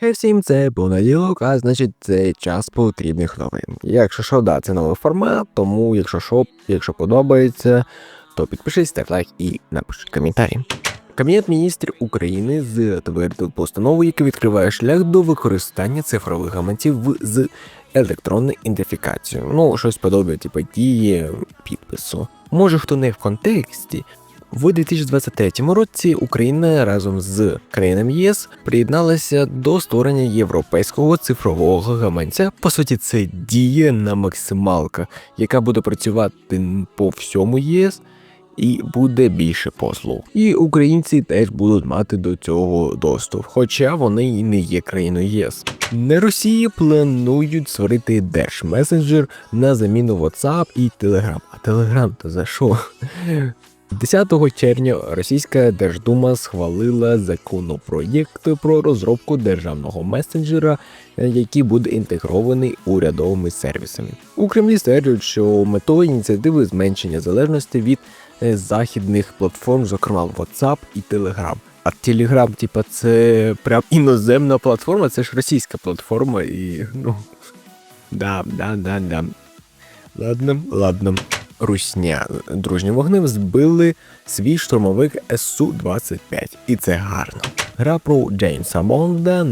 Хей всім, це понеділок, а значить це час потрібних новин. Якщо що, да, це новий формат, тому якщо що, якщо подобається, то підпишись, став лайк і напиши коментарі. Кабінет міністрів України затвердив постанову, яка відкриває шлях до використання цифрових гаманців з електронною ідентифікацією. Ну, щось подобне, типу дії підпису. Може, хто не в контексті, в 2023 році Україна разом з країнами ЄС приєдналася до створення європейського цифрового гаманця. По суті, це діє на максималка, яка буде працювати по всьому ЄС. І буде більше послуг. І українці теж будуть мати до цього доступ, хоча вони і не є країною ЄС. На Росії планують створити держмесенджер на заміну WhatsApp і Telegram. А Telegram то за що? 10 червня Російська Держдума схвалила законопроєкт про розробку державного месенджера, е, який буде інтегрований урядовими сервісами. У Кремлі стверджують, що метою ініціативи зменшення залежності від е, західних платформ, зокрема WhatsApp і Telegram. А Telegram, типа, це прям іноземна платформа, це ж російська платформа, і ну да, да, да, да. Ладно, ладно. Русня дружнім вогнем збили свій штурмовик Су-25, і це гарно. Гра про Джеймса Бонда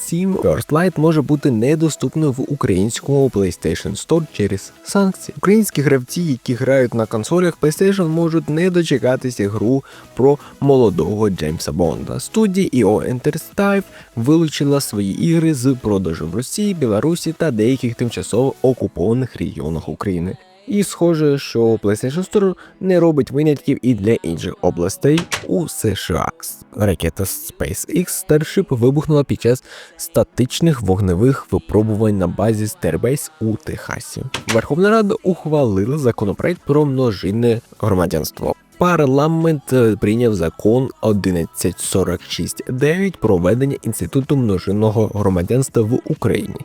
007 First Light може бути недоступною в українському PlayStation Store через санкції. Українські гравці, які грають на консолях PlayStation, можуть не дочекатися гру про молодого Джеймса Бонда. Студія EO Interstive вилучила свої ігри з продажу в Росії, Білорусі та деяких тимчасово окупованих регіонах України. І схоже, що PlayStation Store не робить винятків і для інших областей у США. Ракета SpaceX Starship вибухнула під час статичних вогневих випробувань на базі Starbase у Техасі. Верховна Рада ухвалила законопроект про множинне громадянство. Парламент е, прийняв закон 1146.9 про введення інституту множинного громадянства в Україні.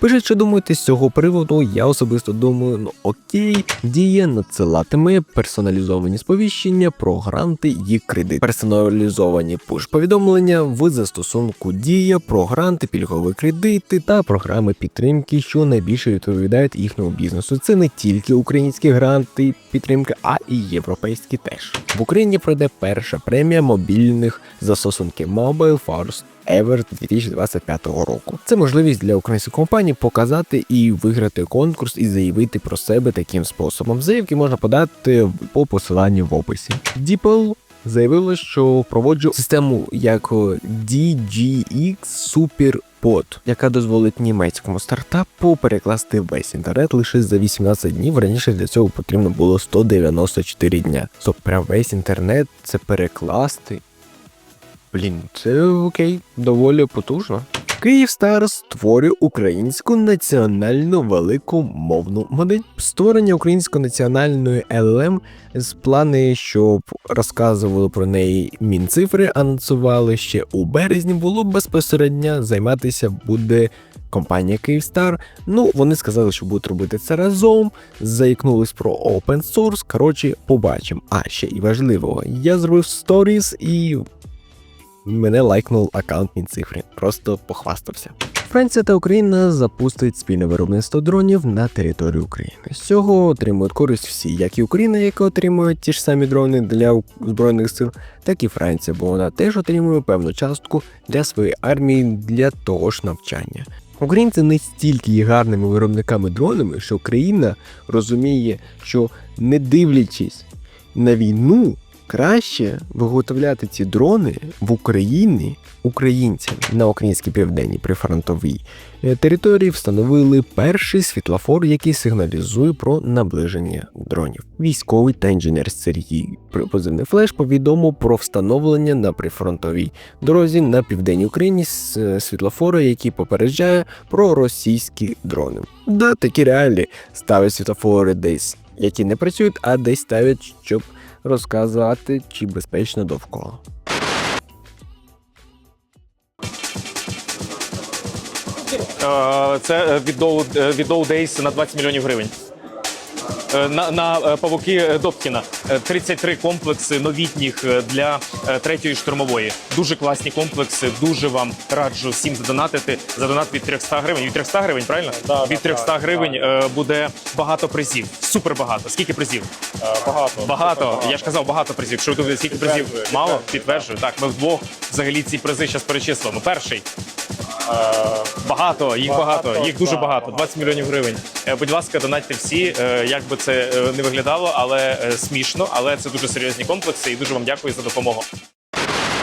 Пишіть, що думаєте з цього приводу. Я особисто думаю, ну окей, дія надсилатиме персоналізовані сповіщення про гранти і кредит. Персоналізовані пуш-повідомлення в застосунку дія про гранти, пільгові кредити та програми підтримки, що найбільше відповідають їхньому бізнесу. Це не тільки українські гранти підтримки, а і європейські теж. В Україні пройде перша премія мобільних застосунків Mobile First Ever 2025 року. Це можливість для українських компаній показати і виграти конкурс і заявити про себе таким способом. Заявки можна подати по посиланню в описі. DeepL заявило, що впроводжує систему як DGX SuperPod, яка дозволить німецькому стартапу перекласти весь інтернет лише за 18 днів. Раніше для цього потрібно було 194 дня. Тобто прям весь інтернет це перекласти. Блін, це окей, доволі потужно. Київстар створює українську національну велику мовну модель. Створення української національної LLM з плани, щоб розказували про неї мінцифри, анонсували ще у березні. Було безпосередньо займатися буде компанія Київстар. Ну, вони сказали, що будуть робити це разом. Заікнулись про open source. Коротше, побачимо. А ще і важливого, я зробив сторіс і мене лайкнув аккаунт Мінцифри. Просто похвастався. Франція та Україна запустять спільне виробництво дронів на території України. З цього отримують користь всі, як і Україна, яка отримує ті ж самі дрони для збройних сил, так і Франція, бо вона теж отримує певну частку для своєї армії для того ж навчання. Українці не стільки є гарними виробниками дронами, що країна розуміє, що не дивлячись на війну, краще виготовляти ці дрони в Україні українцям на українській південній прифронтовій е, території встановили перший світлофор, який сигналізує про наближення дронів. Військовий та інженер Сергій при- позивний флеш повідомив про встановлення на прифронтовій дорозі на південній Україні е, світлофора, який попереджає про російські дрони. Да, такі реалії ставлять світлофори десь, які не працюють, а десь ставлять, щоб розказати, чи безпечно довкола. Е, Це від Dow, е, Days на 20 мільйонів гривень. Е, на, на е, павуки е, Добкіна. Е, 33 комплекси новітніх для третьої штурмової. Дуже класні комплекси. Дуже вам раджу всім задонатити. За донат від 300 гривень. Від 300 гривень, правильно? Да, від 300 так, гривень е, буде багато призів. Супер багато. Скільки призів? Е, Багато. Багато. Я ж казав, багато призів. Якщо ви думаєте, скільки призів мало, підтверджую. Так, ми вдвох взагалі ці призи зараз перечислимо. Перший багато, їх багато, їх дуже багато. багато. 20 мільйонів гривень. Е, Будь ласка, донатьте всі. Е, Як би це е, не виглядало, але е, смішно. Але це дуже серйозні комплекси, і дуже вам дякую за допомогу.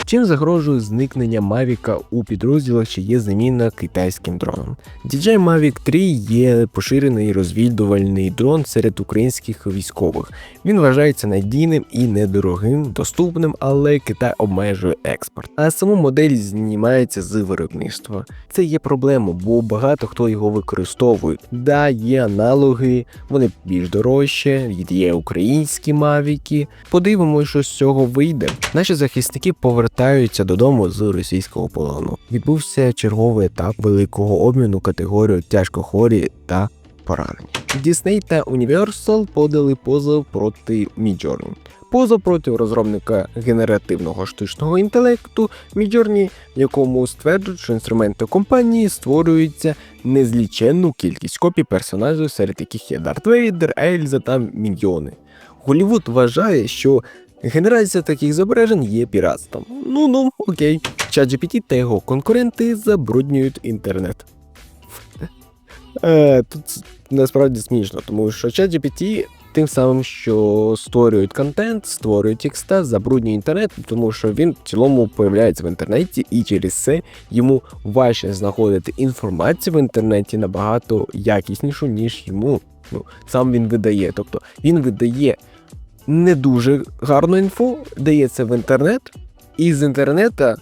Чим загрожує зникнення Мавіка у підрозділах, чи є заміна китайським дроном? DJI Mavic 3 є поширений розвідувальний дрон серед українських військових. Він вважається надійним і недорогим, доступним, але Китай обмежує експорт. А саму модель знімається з виробництва. Це є проблема, бо багато хто його використовує. Да, є аналоги, вони більш дорожче, є українські мавіки. Подивимося, що з цього вийде. Наші захисники повертаються додому з російського полону. Відбувся черговий етап великого обміну категорію тяжкохворі та поранені. Disney та Universal подали позов проти Midjourney. Позов проти розробника генеративного штучного інтелекту Midjourney, в якому стверджують, що інструменти компанії створюються незліченну кількість копій персонажів, серед яких є Дарт Вейдер, Ельза та Міньйони. Голівуд вважає, що генерація таких зображень є піратством. Ну ну окей. ChatGPT та його конкуренти забруднюють інтернет. Е, Тут насправді смішно, тому що ChatGPT тим самим, що створюють контент, створюють текста, забруднює інтернет, тому що він в цілому появляється в інтернеті, і через це йому важче знаходити інформацію в інтернеті набагато якіснішу, ніж йому ну, сам він видає. Тобто він видає не дуже гарну інфу, дається в інтернет, і з інтернету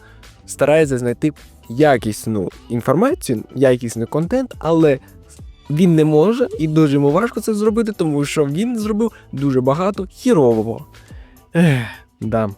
старається знайти якісну інформацію, якісний контент, але він не може і дуже йому важко це зробити, тому що він зробив дуже багато хірового. Ех, да.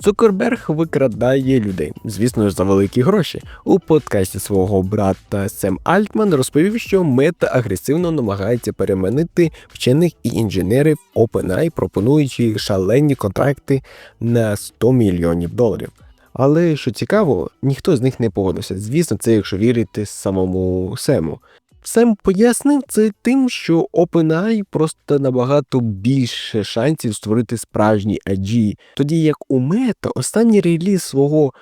Цукерберг викрадає людей, звісно ж, за великі гроші. У подкасті свого брата Сем Альтман розповів, що мета агресивно намагається переманити вчених і інженерів OpenAI, пропонуючи шалені контракти на 100 мільйонів доларів. Але що цікаво, ніхто з них не погодився. Звісно, це якщо вірити самому Сему. Сем пояснив це тим, що OpenAI просто набагато більше шансів створити справжній AG, тоді як у Мета останній реліз свого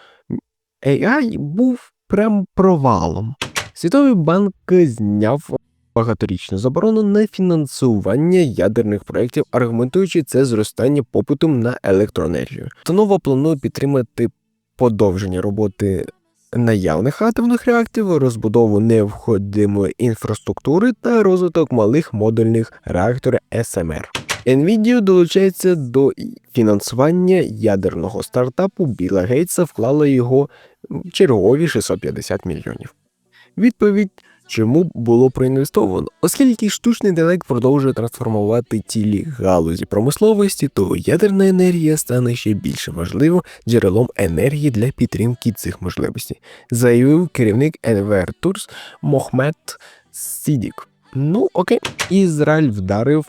AI був прям провалом. Світовий банк зняв багаторічну заборону на фінансування ядерних проєктів, аргументуючи це зростання попитом на електроенергію. Установа планує підтримати подовження роботи наявних атомних реакторів, розбудову невходимої інфраструктури та розвиток малих модульних реакторів СМР. NVIDIA долучається до фінансування ядерного стартапу Біла Гейтса, вклала його чергові 650 мільйонів. Відповідь. Чому було проінвестовано? Оскільки штучний інтелект продовжує трансформувати цілі галузі промисловості, то ядерна енергія стане ще більш важливим джерелом енергії для підтримки цих можливостей, заявив керівник NVR Tours Мохмед Сідік. Ну окей, Ізраїль вдарив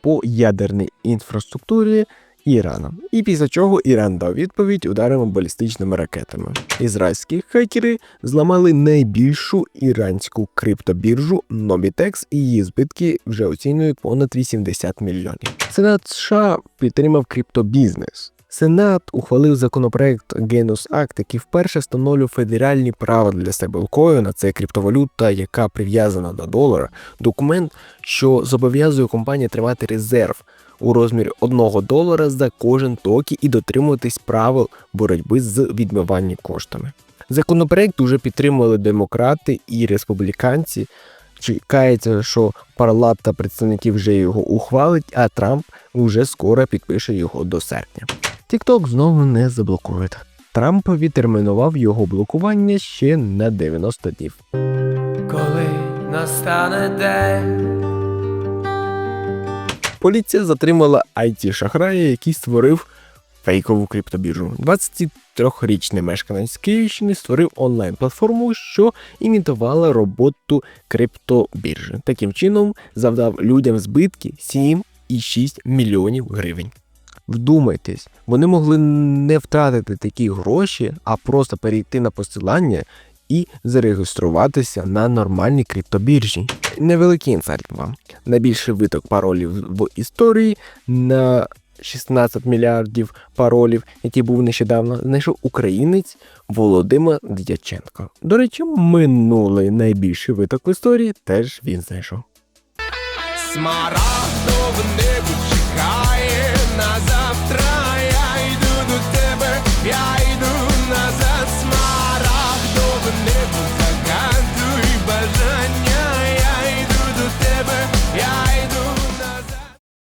по ядерній інфраструктурі Ірана. І після чого Іран дав відповідь ударами балістичними ракетами. Ізраїльські хакери зламали найбільшу іранську криптобіржу Nobitex, і її збитки вже оцінюють понад 80 мільйонів. Сенат США підтримав криптобізнес. Сенат ухвалив законопроект Genus Act, який вперше встановлює федеральні права для стейблкоїна, це криптовалюта, яка прив'язана до долара. Документ, що зобов'язує компанії тримати резерв у розмірі 1 долара за кожен токі і дотримуватись правил боротьби з відмиванням коштами. Законопроект уже підтримували демократи і республіканці. Чекається, що парлат та представники вже його ухвалить, а Трамп уже скоро підпише його до серпня. TikTok знову не заблокують. Трамп відтермінував його блокування ще на 90 днів. Коли настане день, Поліція затримала it шахрая який створив фейкову криптобіржу. 23-річний мешканець Київщини створив онлайн-платформу, що імітувала роботу криптобіржі. Таким чином завдав людям збитки 7,6 мільйонів гривень. Вдумайтесь, вони могли не втратити такі гроші, а просто перейти на посилання і зареєструватися на нормальній криптобіржі. Невеликий інсайт вам. Найбільший виток паролів в історії на 16 мільярдів паролів, який був нещодавно, знайшов українець Володимир Дяченко. До речі, минулий найбільший виток в історії теж він знайшов. Смарагдове небо чекає на завтра. Я йду до тебе, я